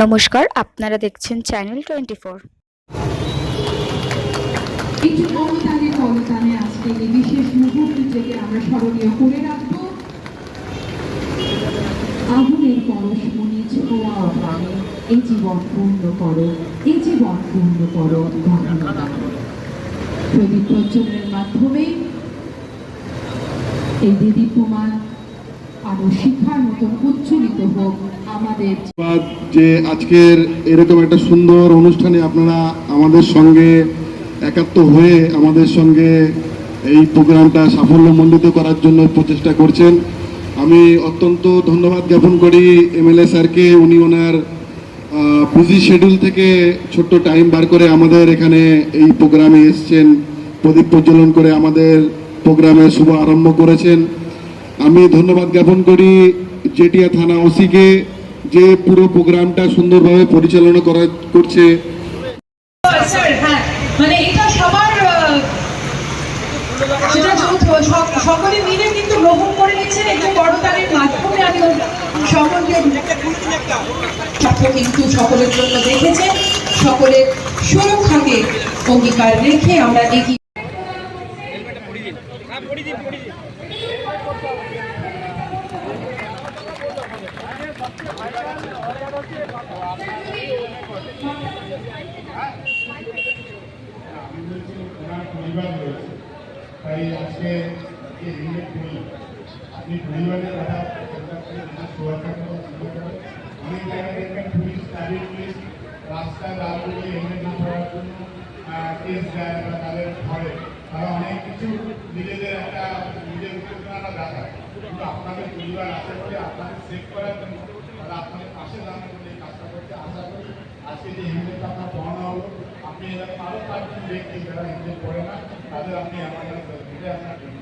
নমস্কার, আপনারা দেখছেন চ্যানেল টোয়েন্টি ফোর করতানে করতানে আজকে এই বিশেষ মুহূর্তটিকে আমরা স্মরণীয় করে রাখব। আগুনের ছোঁয়া প্রাণে এই জীবন পূর্ণ করো, এই জীবন পূর্ণ করো প্রদীপ মাধ্যমে এই যে আজকের এরকম একটা সুন্দর অনুষ্ঠানে আপনারা আমাদের সঙ্গে একাত্ম হয়ে আমাদের সঙ্গে এই প্রোগ্রামটা সাফল্যমণ্ডিত করার জন্য প্রচেষ্টা করছেন। আমি অত্যন্ত ধন্যবাদ জ্ঞাপন করি এমএলএ স্যারকে। উনি ওনার বিজি শিডিউল থেকে ছোট্ট টাইম বার করে আমাদের এখানে এই প্রোগ্রামে এসছেন। প্রদীপ প্রজ্বলন করে আমাদের প্রোগ্রামের শুভ আরম্ভ করেছেন। আমি ধন্যবাদ জ্ঞাপন করি জেটিয়া থানা ওসিকে যে পুরো প্রোগ্রামটা সুন্দরভাবে পরিচালনা করা করছে। মানে সকলে সকলের জন্য দেখেছে সকলের সুরক্ষাকে অঙ্গীকার রেখে আমরা এগিয়ে ওনার পরিবার রয়েছে তাই আজকে যে হেলমেট করি আপনি পরিবারের কথা চিন্তা করে নিজের সুরক্ষার কথা চিন্তা করে অনেক জায়গায় দেখবেন পুলিশ ট্রাফিক পুলিশ তাদের ধরে তারা অনেক কিছু নিজেদের একটা নিজের উত্তেজনা দেখায় কিন্তু আপনাদের পরিবার করার জন্য আপনাদের পাশে দাঁড়ানো বলে এই কাজটা করতে আশা করি আজকে যে হেলমেটটা আপনার পড়ানো আপনি এরকম আরও পাঁচজন যারা হেলমেট পড়ে না তাদের আপনি আমার কাছে আপনার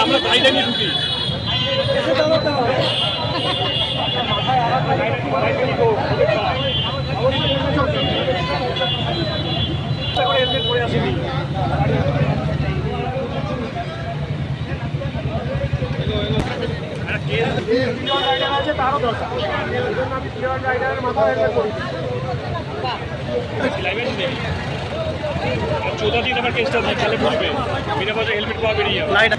আপনার প্লাস্টার হয়ে ঠিক হয়ে যাবে মাথায় কি হলে আপনি মারা যাবেন। চৌদা দিন আমার কেসটা থাকে তাহলে বুঝবে বিনা পয়সা হেলমেট পাওয়া বেরিয়ে যাবে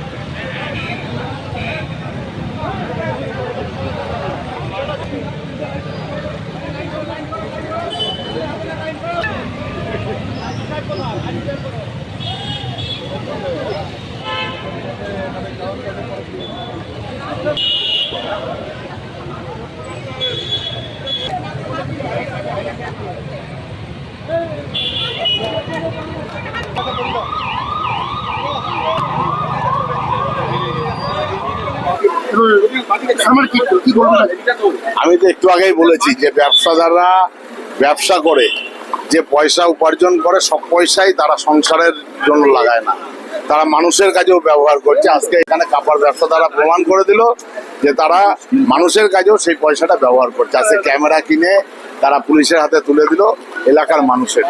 আমি তো একটু আগেই বলেছি যে ব্যবসাদাররা ব্যবসা করে যে পয়সা উপার্জন করে সব পয়সাই তারা সংসারের জন্য লাগায় না। তারা মানুষের কাজেও ব্যবহার করছে। আজকে এখানে কাপড় ব্যবসা তারা প্রমাণ করে দিল যে তারা মানুষের কাজেও সেই পয়সাটা ব্যবহার করছে। আজকে ক্যামেরা কিনে তারা পুলিশের হাতে তুলে দিল এলাকার মানুষের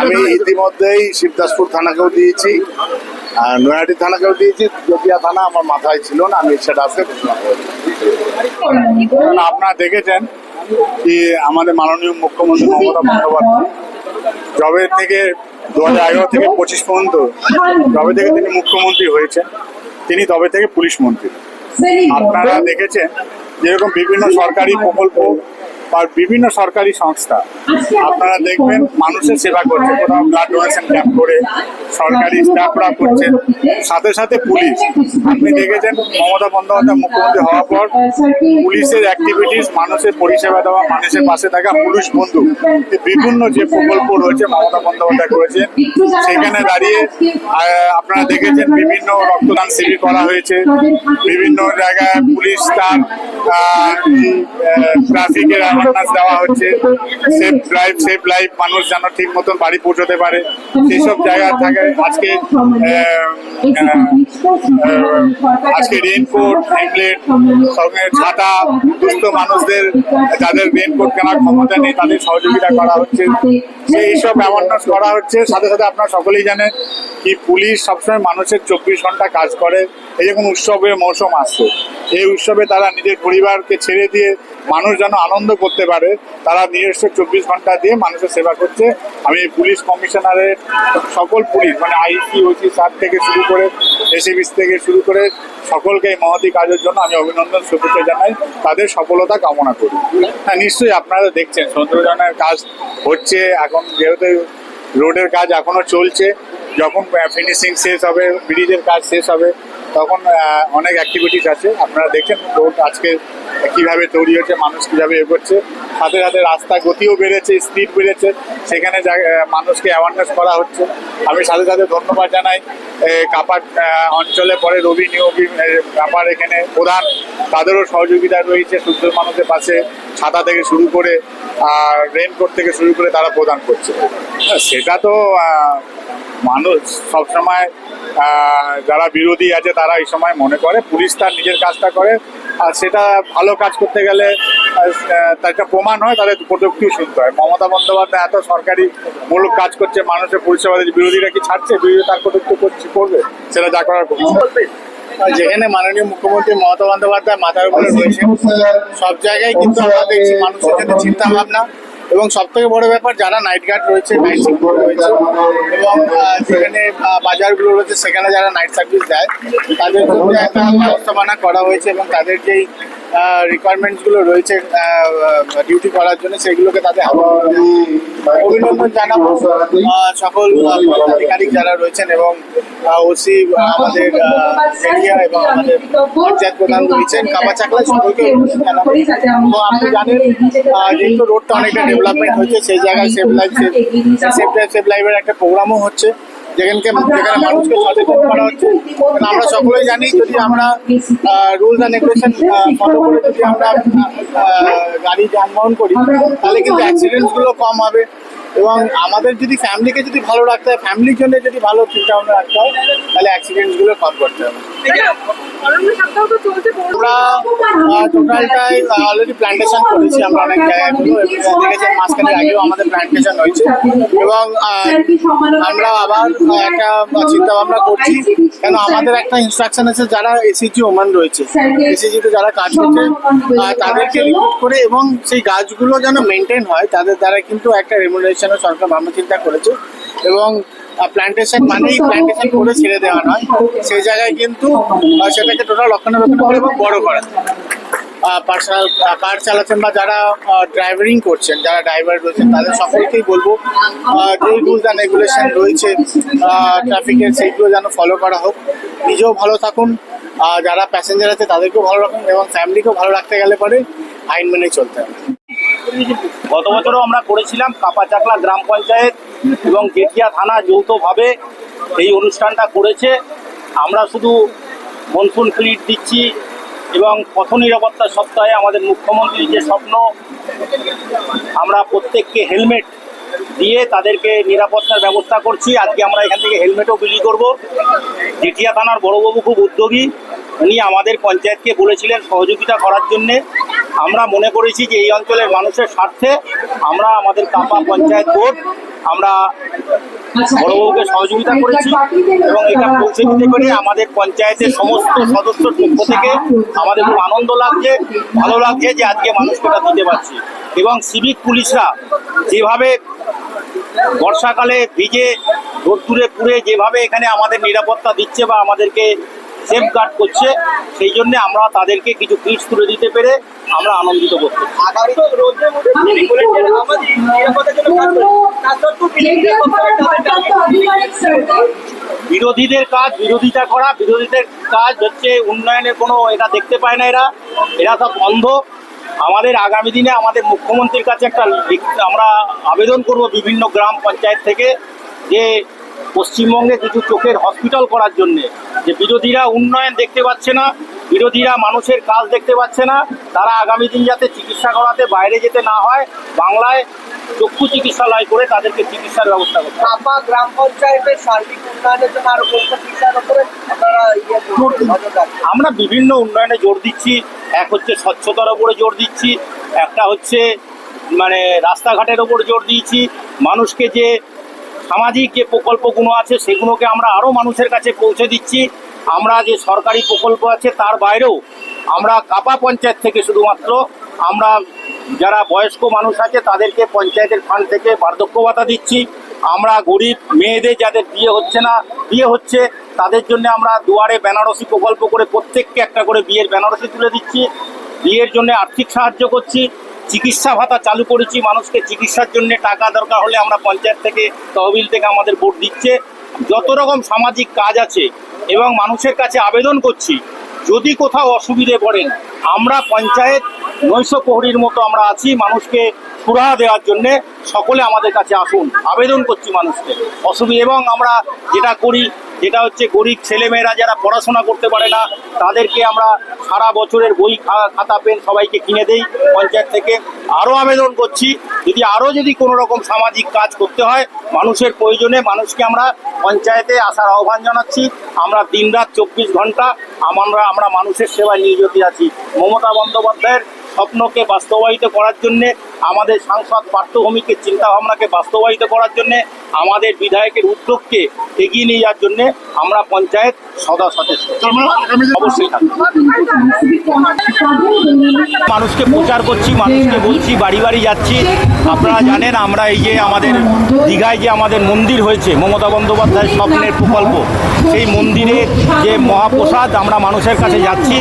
আমি ইতিমধ্যেই শিবদাসপুর থানাকেও দিয়েছি। আর নয়াটি থানাকেও দিয়েছি জটিয়া থানা আমার মাথায় ছিল না, আমি সেটা আজকে ঘোষণা আপনারা দেখেছেন যে আমাদের মাননীয় মুখ্যমন্ত্রী মমতা বন্দ্যোপাধ্যায় জবের থেকে দু হাজার এগারো থেকে পঁচিশ পর্যন্ত তবে থেকে তিনি মুখ্যমন্ত্রী হয়েছেন, তিনি তবে থেকে পুলিশ মন্ত্রী। আপনারা দেখেছেন যেরকম বিভিন্ন সরকারি প্রকল্প বা বিভিন্ন সরকারি সংস্থা। আপনারা দেখবেন মানুষের সেবা করছে কোথাও ব্লাড ডোনেশন ক্যাম্প করে সরকারি স্টাফরা করছে। সাথে সাথে পুলিশ। আপনি দেখেছেন মমতা বন্দ্যোপাধ্যায় মুখ্যমন্ত্রী হওয়ার পর পুলিশের অ্যাক্টিভিটিস মানুষের পরিষেবা দেওয়া মানুষের পাশে থাকা পুলিশ বন্ধু। বিভিন্ন যে প্রকল্প রয়েছে মমতা বন্দ্যোপাধ্যায় করেছে সেখানে দাঁড়িয়ে আপনারা দেখেছেন বিভিন্ন রক্তদান শিবির করা হয়েছে। বিভিন্ন জায়গায় পুলিশ তার ট্রাফিকের অ্যাওয়ারনেস দেওয়া হচ্ছে। সেফ ড্রাইভ সেফ লাইফ মানুষ যেন ঠিক মতন বাড়ি পৌঁছতে পারে। সেসব জায়গা থাকে। আজকে আজকে রেইনকোট হেমলেট সঙ্গে ছাতা, দুস্থ মানুষদের, যাদের রেইনকোট কেনার ক্ষমতা নেই, তাদের সহযোগিতা করা হচ্ছে। সেই সব অ্যাওয়ারনেস করা হচ্ছে। সাথে সাথে আপনারা সকলেই জানেন কি পুলিশ সবসময় মানুষের চব্বিশ ঘণ্টা কাজ করে। এই যখন উৎসবের মৌসুম আসছে। এই উৎসবে তারা নিজের পরিবারকে ছেড়ে দিয়ে মানুষ যেন আনন্দ করতে পারে, তারা নিজস্ব চব্বিশ ঘণ্টা দিয়ে মানুষের সেবা করছে। আমি পুলিশ কমিশনারের সকল পুলিশ মানে আইসি, ওসি, স্যার থেকে শুরু করে এসিবিস থেকে শুরু করে সকলকে এই মহতি কাজের জন্য আমি অভিনন্দন, শুভেচ্ছা জানাই। তাদের সফলতা কামনা করি। হ্যাঁ নিশ্চয়ই আপনারা দেখছেন সৌন্দর্যনের কাজ হচ্ছে, এখন যেহেতু রোডের কাজ এখনও চলছে, যখন ফিনিশিং শেষ হবে, ব্রিজের কাজ শেষ হবে তখন অনেক অ্যাক্টিভিটিস আছে। আপনারা দেখেন রোড আজকে কীভাবে তৈরি হচ্ছে, মানুষ কীভাবে এ করছে সাথে সাথে রাস্তা গতিও বেড়েছে স্পিড বেড়েছে। সেখানে মানুষকে অ্যাওয়ারনেস করা হচ্ছে। আমি সাথে সাথে ধন্যবাদ জানাই কাপার অঞ্চলে পরে রবি নিয়োগী কাপার এখানে প্রধান। তাদেরও সহযোগিতা রয়েছে শুদ্ধ মানুষের পাশে, ছাতা থেকে শুরু করে, আর রেনকোট থেকে শুরু করে তারা প্রদান করছে। সেটা তো মানুষ সবসময় যারা বিরোধী আছে তারা এই সময় মনে করে পুলিশ তার নিজের কাজটা করে। আর সেটা ভালো কাজ করতে গেলে তার একটা প্রমাণ হয় তাদের প্রযুক্তিও শুনতে হয়। মমতা বন্দ্যোপাধ্যায় এত সরকারি মূলক কাজ করছে মানুষের পরিষেবা বিরোধীরা কি ছাড়ছে? বিরোধী তার কটুক্তি করছে করবে? সেটা যা করার যেখানে মাননীয় মুখ্যমন্ত্রী মমতা বন্দ্যোপাধ্যায় মাথার উপরে রয়েছে সব জায়গায় কিন্তু আমরা দেখছি মানুষের জন্য চিন্তা ভাবনা এবং সব থেকে বড় ব্যাপার যারা নাইট গার্ড রয়েছে নাইট সিকিউরিটি রয়েছে এবং যেখানে বাজারগুলো রয়েছে, সেখানে যারা নাইট সার্ভিস দেয়, তাদের জন্য একটা ব্যবস্থাপনা করা হয়েছে এবং তাদের যেই রিকোয়ারমেন্টসগুলো রয়েছে ডিউটি করার জন্য, সেগুলোকে তাদের অভিনন্দন জানাব। সকল আধিকারিক যারা রয়েছেন এবং ওসি আমাদের এরিয়া এবং আমাদের পঞ্চায়েত প্রধান রয়েছেন। কাপা চাকলা সকলকে জানাব। আপনি জানেন যেহেতু রোডটা অনেকটা ডেভেলপমেন্ট হয়েছে, সেই জায়গায় save life save life save লাইফের একটা প্রোগ্রামও হচ্ছে। যেখানকে যেখানে মানুষকে সচেতন করা হচ্ছে। আমরা সকলেই জানি যদি আমরা রুলস অ্যান্ড রেগুলেশন ফলো করে যদি আমরা গাড়ি যানবাহন করি, তাহলে কিন্তু অ্যাক্সিডেন্টসগুলো কম হবে। এবং আমাদের যদি ফ্যামিলিকে যদি ভালো রাখতে হয় ফ্যামিলির জন্য যদি ভালো চিন্তা ভাবনা রাখতে হয়, তাহলে অ্যাক্সিডেন্টসগুলো কম করতে হবে। আমরা টোটালটাই অলরেডি প্ল্যান্টেশন করেছি আমরা অনেক জায়গায়। দেখেছেন মাঝখানে আগেও আমাদের প্ল্যান্টেশন হয়েছে। এবং আমরা আবার একটা চিন্তা ভাবনা করছি কেন আমাদের একটা ইনস্ট্রাকশন আছে যারা এসিজি ওমান রয়েছে। এসিজিতে যারা কাজ করছে তাদেরকে রিক্রুট করে এবং সেই গাছগুলো যেন মেনটেন হয় তাদের দ্বারা কিন্তু একটা রেমুনারেশনও সরকার ভাবনা চিন্তা করেছে। এবং প্ল্যান্টেশন মানেই প্ল্যান্টেশন করে ছেড়ে দেওয়া নয়। সেই জায়গায় কিন্তু সেটাকে টোটাল রক্ষণাবেক্ষণ করে এবং বড় করা। পার্সোনাল কার চালাচ্ছেন বা যারা ড্রাইভারিং করছেন, যারা ড্রাইভার রয়েছেন, তাদের সকলকেই বলব যে রুলস অ্যান্ড রেগুলেশন রয়েছে ট্রাফিকের সেইগুলো যেন ফলো করা হোক। নিজেও ভালো থাকুন। যারা প্যাসেঞ্জার আছে, তাদেরকেও ভালো রাখুন এবং ফ্যামিলিকেও ভালো রাখতে গেলে পরে আইন মেনে চলতে হবে। গত বছরও আমরা করেছিলাম কাপাচাকলা গ্রাম পঞ্চায়েত এবং জেঠিয়া থানা যৌথভাবে এই অনুষ্ঠানটা করেছে। আমরা শুধু মনসুন ক্রিট দিচ্ছি এবং পথ নিরাপত্তা সপ্তাহে আমাদের মুখ্যমন্ত্রীর যে স্বপ্ন, আমরা প্রত্যেককে হেলমেট দিয়ে তাদেরকে নিরাপত্তার ব্যবস্থা করছি। আজকে আমরা এখান থেকে হেলমেটও বিলি করব। জেঠিয়া থানার বড়বাবু খুব উদ্যোগী। উনি আমাদের পঞ্চায়েতকে বলেছিলেন সহযোগিতা করার জন্যে। আমরা মনে করেছি যে এই অঞ্চলের মানুষের স্বার্থে আমরা আমাদের কাপা পঞ্চায়েত বোর্ড, আমরা বড়বাবুকে সহযোগিতা করেছি এবং এটা পৌঁছে দিতে পেরে আমাদের পঞ্চায়েতের সমস্ত সদস্যর পক্ষ থেকে আমাদের খুব আনন্দ লাগছে, ভালো লাগছে যে আজকে মানুষকে দিতে পারছি। এবং সিভিক পুলিশরা যেভাবে বর্ষাকালে ভিজে রোদ্দুরে পুড়ে যেভাবে এখানে আমাদের নিরাপত্তা দিচ্ছে বা আমাদেরকে সেফ গার্ড করছে সেই জন্য আমরা তাদেরকে কিছু কিটস তুলে দিতে পেরে আমরা আনন্দিত বোধ বিরোধীদের কাজ বিরোধিতা করা বিরোধীদের কাজ হচ্ছে উন্নয়নের কোনো এটা দেখতে পায় না এরা। এরা সব অন্ধ। আমাদের আগামী দিনে আমাদের মুখ্যমন্ত্রীর কাছে একটা লিখ- আমরা আবেদন করব বিভিন্ন গ্রাম পঞ্চায়েত থেকে যে পশ্চিমবঙ্গে কিছু চোখের হসপিটাল করার জন্যে। যে বিরোধীরা উন্নয়ন দেখতে পাচ্ছে না বিরোধীরা মানুষের কাজ দেখতে পাচ্ছে না তারা আগামী দিন যাতে চিকিৎসা করাতে বাইরে যেতে না হয় বাংলায় চক্ষু চিকিৎসালয় করে তাদেরকে চিকিৎসার ব্যবস্থা করতে হবে। চাপা গ্রাম পঞ্চায়েতের সার্বিক উন্নয়নের জন্য আরও কোন উপরে ইয়ে? আমরা বিভিন্ন উন্নয়নে জোর দিচ্ছি এক হচ্ছে স্বচ্ছতার উপরে জোর দিচ্ছি একটা হচ্ছে মানে রাস্তাঘাটের ওপর জোর দিয়েছি মানুষকে যে সামাজিক যে প্রকল্পগুলো আছে, সেগুলোকে আমরা আরও মানুষের কাছে পৌঁছে দিচ্ছি। আমরা যে সরকারি প্রকল্প আছে, তার বাইরেও আমরা কাপা পঞ্চায়েত থেকে শুধুমাত্র আমরা যারা বয়স্ক মানুষ আছে, তাদেরকে পঞ্চায়েতের ফান্ড থেকে বার্ধক্য ভাতা দিচ্ছি। আমরা গরিব মেয়েদের যাদের বিয়ে হচ্ছে না, বিয়ে হচ্ছে, তাদের জন্য আমরা দুয়ারে বেনারসি প্রকল্প করে প্রত্যেককে একটা করে বিয়ের বেনারসি তুলে দিচ্ছি। বিয়ের জন্য আর্থিক সাহায্য করছি। চিকিৎসা ভাতা চালু করেছি, মানুষকে চিকিৎসার জন্য টাকা দরকার হলে আমরা পঞ্চায়েত থেকে, তহবিল থেকে আমাদের ভোট দিচ্ছে। যত রকম সামাজিক কাজ আছে এবং মানুষের কাছে আবেদন করছি, যদি কোথাও অসুবিধে পড়েন, আমরা পঞ্চায়েত নৈশ প্রহরীর মতো আমরা আছি, মানুষকে সুরাহা দেওয়ার জন্য সকলে আমাদের কাছে আসুন। আবেদন করছি মানুষকে। অসুবিধা এবং আমরা যেটা করি যেটা হচ্ছে গরিব ছেলেমেয়েরা যারা পড়াশোনা করতে পারে না, তাদেরকে আমরা সারা বছরের বই খাতা, পেন সবাইকে কিনে দেই পঞ্চায়েত থেকে। আরও আবেদন করছি, যদি আরও যদি কোনো রকম সামাজিক কাজ করতে হয়, মানুষের প্রয়োজনে মানুষকে আমরা পঞ্চায়েতে আসার আহ্বান জানাচ্ছি। আমরা দিনরাত চব্বিশ ঘণ্টা আমরা আমরা মানুষের সেবায় নিয়োজিত আছি। মমতা বন্দ্যোপাধ্যায়ের স্বপ্নকে বাস্তবায়িত করার জন্যে, আমাদের সাংসদ পার্থভূমিকে চিন্তাভাবনাকে বাস্তবায়িত করার জন্যে আমাদের বিধায়কের উদ্যোগকে এগিয়ে নিয়ে যাওয়ার জন্যে আমরা পঞ্চায়েত সদা সচেষ্ট। অবশ্যই মানুষকে প্রচার করছি, মানুষকে বলছি, বাড়ি বাড়ি যাচ্ছি। আপনারা জানেন আমরা এই যে আমাদের দীঘায় যে আমাদের মন্দির হয়েছে, মমতা বন্দ্যোপাধ্যায়ের স্বপ্নের প্রকল্প, সেই মন্দিরের যে মহাপ্রসাদ আমরা মানুষের কাছে যাচ্ছি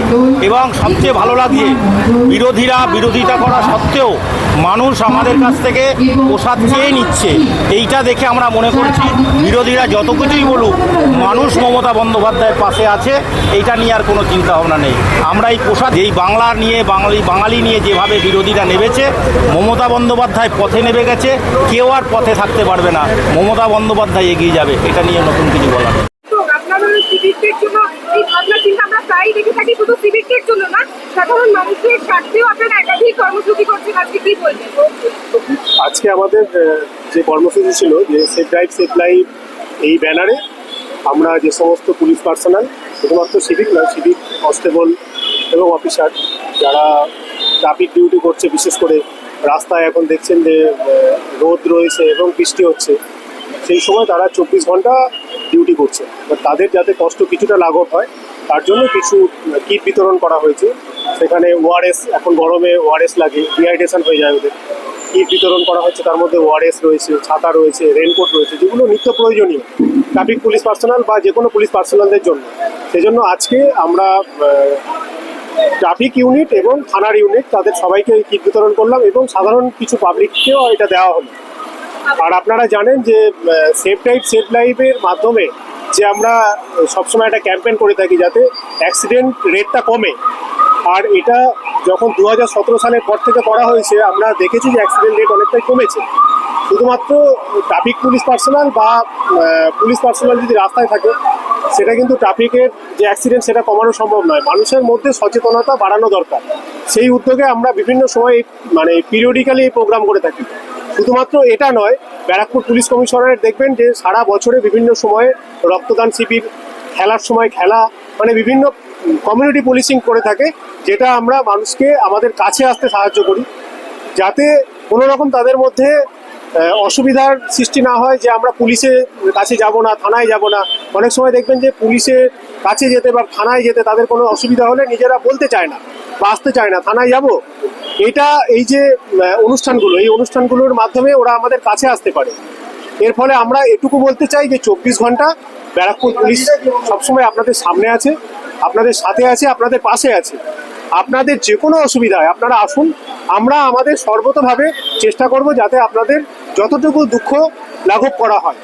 এবং সবচেয়ে ভালো লাগছে বিরোধীরা বিরোধিতা করা সত্ত্বেও মানুষ আমাদের কাছ থেকে প্রসাদ চেয়ে নিচ্ছে। এইটা দেখে আমরা মনে করছি বিরোধীরা যত কিছুই বলুক মানুষ মমতা বন্দ্যোপাধ্যায়ের পাশে আছে এটা নিয়ে আর কোনো চিন্তা ভাবনা নেই। আমরা এই প্রসাদ এই বাংলা নিয়ে বাঙালি বাঙালি নিয়ে যেভাবে বিরোধীরা নেমেছে মমতা বন্দ্যোপাধ্যায় পথে নেমে গেছে কেউ আর পথে থাকতে পারবে না। মমতা বন্দ্যোপাধ্যায় এগিয়ে যাবে এটা নিয়ে নতুন কিছু বলার আমরা আজকে কি বলবেন? আজকে আমাদের যে কর্মসূচি ছিল যে সেফ ড্রাইভ সেফ লাইফ এই ব্যানারে আমরা যে সমস্ত পুলিশ পার্সোনাল, শুধুমাত্র সিভিক নয় সিভিক কনস্টেবল এবং অফিসার যারা ট্রাফিক ডিউটি করছে, বিশেষ করে রাস্তায় এখন দেখছেন যে রোদ রয়েছে এবং বৃষ্টি হচ্ছে, সেই সময় তারা চব্বিশ ঘণ্টা ডিউটি করছে। তাদের যাতে কষ্ট কিছুটা লাঘব হয়, তার জন্য কিছু কিট বিতরণ করা হয়েছে। সেখানে ওআরএস এখন গরমে ওআরএস লাগে ডিহাইড্রেশন হয়ে যায় ওদের। কিট বিতরণ করা হচ্ছে, তার মধ্যে ওআরএস রয়েছে, ছাতা রয়েছে, রেনকোট রয়েছে, যেগুলো নিত্য প্রয়োজনীয়, ট্রাফিক পুলিশ পার্সোনাল বা যে কোনো পুলিশ পার্সোনালদের জন্য। সেজন্য আজকে আমরা ট্রাফিক ইউনিট এবং থানার ইউনিট তাদের সবাইকে কিট বিতরণ করলাম এবং সাধারণ কিছু পাবলিককেও এটা দেওয়া হলো। আর আপনারা জানেন যে সেফ ড্রাইভ সেফ লাইফের মাধ্যমে যে আমরা সবসময় একটা ক্যাম্পেইন করে থাকি যাতে অ্যাক্সিডেন্ট রেটটা কমে। আর এটা যখন দু হাজার সতেরো সালের পর থেকে করা হয়েছে, আমরা দেখেছি যে অ্যাক্সিডেন্ট রেট অনেকটাই কমেছে। শুধুমাত্র ট্রাফিক পুলিশ পার্সোনাল বা পুলিশ পার্সোনাল যদি রাস্তায় থাকে, সেটা কিন্তু ট্রাফিকের যে অ্যাক্সিডেন্ট সেটা কমানো সম্ভব নয়। মানুষের মধ্যে সচেতনতা বাড়ানো দরকার। সেই উদ্যোগে আমরা বিভিন্ন সময় মানে পিরিয়ডিক্যালি এই প্রোগ্রাম করে থাকি। শুধুমাত্র এটা নয়, ব্যারাকপুর পুলিশ কমিশনারের দেখবেন যে সারা বছরে বিভিন্ন সময়ে রক্তদান শিবির, খেলার সময় খেলা মানে বিভিন্ন কমিউনিটি পুলিশিং করে থাকে, যেটা আমরা মানুষকে আমাদের কাছে আসতে সাহায্য করি। যাতে কোনো রকম তাদের মধ্যে অসুবিধার সৃষ্টি না হয় যে আমরা পুলিশের কাছে যাব না, থানায় যাব না। অনেক সময় দেখবেন যে পুলিশের কাছে যেতে বা থানায় যেতে তাদের কোনো অসুবিধা হলে নিজেরা বলতে চায় না বা আসতে চায় না, থানায় যাব? এটা এই যে অনুষ্ঠানগুলো, এই অনুষ্ঠানগুলোর মাধ্যমে ওরা আমাদের কাছে আসতে পারে। এর ফলে আমরা এটুকু বলতে চাই যে চব্বিশ ঘণ্টা ব্যারাকপুর পুলিশ সবসময় আপনাদের সামনে আছে। আপনাদের সাথে আছে, আপনাদের পাশে আছে। আপনাদের যে কোনো অসুবিধায় আপনারা আসুন, আমরা আমাদের সর্বতভাবে চেষ্টা করব যাতে আপনাদের যতটুকু দুঃখ লাঘব করা হয়,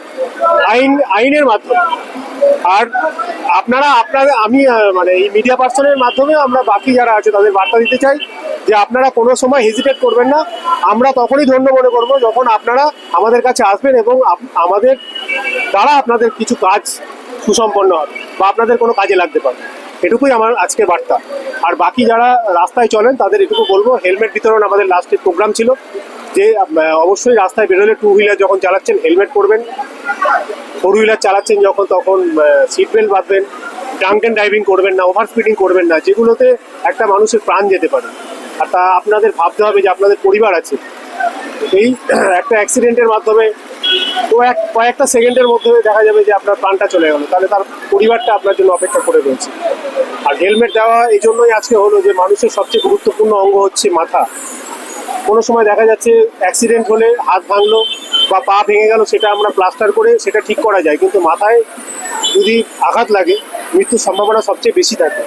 আইন, আইনের মাধ্যমে। আর আপনারা আপনারা, আমি মানে এই মিডিয়া পার্সনের মাধ্যমে আমরা বাকি যারা আছে, তাদের বার্তা দিতে চাই যে আপনারা কোনো সময় হেজিটেট করবেন না। আমরা তখনই ধন্য মনে করব যখন আপনারা আমাদের কাছে আসবেন এবং আমাদের দ্বারা আপনাদের কিছু কাজ সুসম্পন্ন হবে বা আপনাদের কোনো কাজে লাগতে পারে এটুকুই আমার আজকে বার্তা। আর বাকি যারা রাস্তায় চলেন, তাদের এটুকু বলব, হেলমেট বিতরণ আমাদের লাস্টের প্রোগ্রাম ছিল। যে অবশ্যই রাস্তায় বেরোলে টু হুইলার যখন চালাচ্ছেন, হেলমেট পরবেন। ফোর হুইলার চালাচ্ছেন যখন, তখন সিট বেল্ট বাঁধবেন। অ্যান্ড ড্রাইভিং করবেন না ওভার স্পিডিং করবেন না, যেগুলোতে একটা মানুষের প্রাণ যেতে পারে। আর তা আপনাদের ভাবতে হবে যে আপনাদের পরিবার আছে। এই একটা অ্যাক্সিডেন্টের মাধ্যমে কয়েকটা সেকেন্ডের মধ্যে দেখা যাবে যে আপনার প্রাণটা চলে গেল। তাহলে তার পরিবারটা আপনার জন্য অপেক্ষা করে রয়েছে। আর হেলমেট দেওয়া এই জন্যই আজকে হলো যে মানুষের সবচেয়ে গুরুত্বপূর্ণ অঙ্গ হচ্ছে মাথা। কোনো সময় দেখা যাচ্ছে অ্যাক্সিডেন্ট হলে হাত ভাঙলো বা পা ভেঙে গেল, সেটা আমরা প্লাস্টার করে সেটা ঠিক করা যায়। কিন্তু মাথায় যদি আঘাত লাগে, মৃত্যুর সম্ভাবনা সবচেয়ে বেশি থাকে।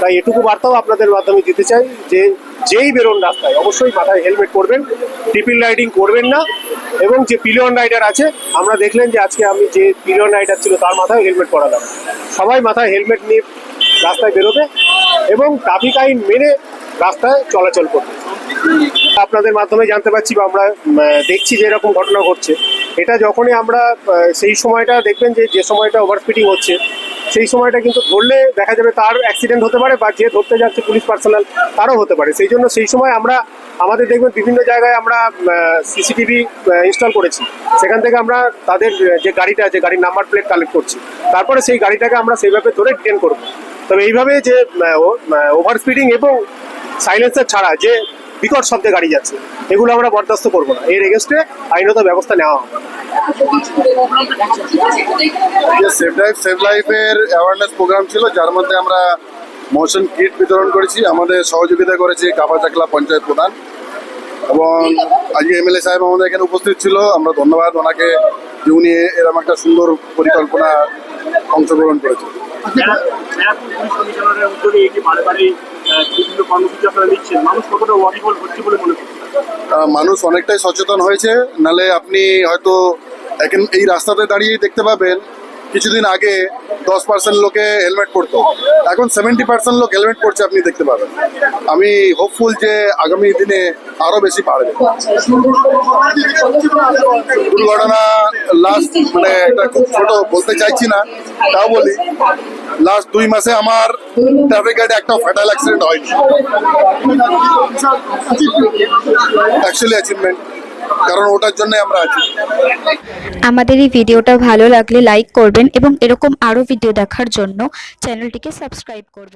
তাই এটুকু বার্তাও আপনাদের মাধ্যমে দিতে চাই যে যেই বেরোন রাস্তায়, অবশ্যই মাথায় হেলমেট করবেন ট্রিপল রাইডিং করবেন না, এবং যে পিলিয়ন রাইডার আছে, আমরা দেখলেন যে আজকে আমি যে পিলিয়ন রাইডার ছিল তার মাথায় হেলমেট পরালাম। সবাই মাথায় হেলমেট নিয়ে রাস্তায় বেরোবে এবং ট্রাফিক আইন মেনে রাস্তায় চলাচল করবে। আপনাদের মাধ্যমে জানতে পারছি বা আমরা দেখছি যে এরকম ঘটনা ঘটছে। এটা যখনই আমরা সেই সময়টা দেখবেন যে যে সময়টা ওভার স্পিডিং হচ্ছে, সেই সময়টা কিন্তু ধরলে দেখা যাবে তার অ্যাক্সিডেন্ট হতে পারে বা যে ধরতে যাচ্ছে পুলিশ পার্সোনাল তারও হতে পারে। সেই জন্য সেই সময় আমরা, আমাদের দেখবেন বিভিন্ন জায়গায় আমরা সিসিটিভি ইনস্টল করেছি। সেখান থেকে আমরা তাদের যে গাড়িটা আছে গাড়ির নাম্বার প্লেট কালেক্ট করছি। তারপরে সেই গাড়িটাকে আমরা সেইভাবে ধরে ডিটেন করব। তবে এইভাবে যে ওভার স্পিডিং এবং সাইলেন্সার ছাড়া যে বিকট শব্দে গাড়ি যাচ্ছে। এগুলো আমরা বরদাস্ত করব না। এর এগেনস্টে আইনত ব্যবস্থা নেওয়া হবে। সেভ লাইফ সেভ লাইফের অ্যাওয়ারনেস প্রোগ্রাম ছিল যার মধ্যে আমরা মোশন কিট বিতরণ করেছি। আমাদের সহযোগিতা করেছে কাপাচাকলা পঞ্চায়েত প্রধান। এবং আজকে এমএলএ সাহেব আমাদের এখানে উপস্থিত ছিল। আমরা ধন্যবাদ ওনাকে যে উনি এরকম একটা সুন্দর পরিকল্পনা অংশগ্রহণ করেছে মানুষ মনে অনেকটাই সচেতন হয়েছে, নালে আপনি হয়তো এখন এই রাস্তাতে দাঁড়িয়েই দেখতে পাবেন, কিছুদিন আগে দশ পার্সেন্ট লোকে হেলমেট পরতো, এখন সেভেন্টি পার্সেন্ট লোক হেলমেট পরছে আপনি দেখতে পাবেন। আমি হোপফুল যে আগামী দিনে আরও বেশি বাড়বে দুর্ঘটনা লাস্ট মানে একটা খুব ছোট বলতে চাইছি না, তাও বলি লাস্ট দুই মাসে আমার ট্রাফিক গাইডে একটা ফ্যাটাল অ্যাক্সিডেন্ট হয়নি। অ্যাকচুয়ালি অ্যাচিভমেন্ট কারণ ওটার জন্য আমরা আছি। আমাদের এই ভিডিওটা ভালো লাগলে লাইক করবেন এবং এরকম আরও ভিডিও দেখার জন্য চ্যানেলটিকে সাবস্ক্রাইব করবেন।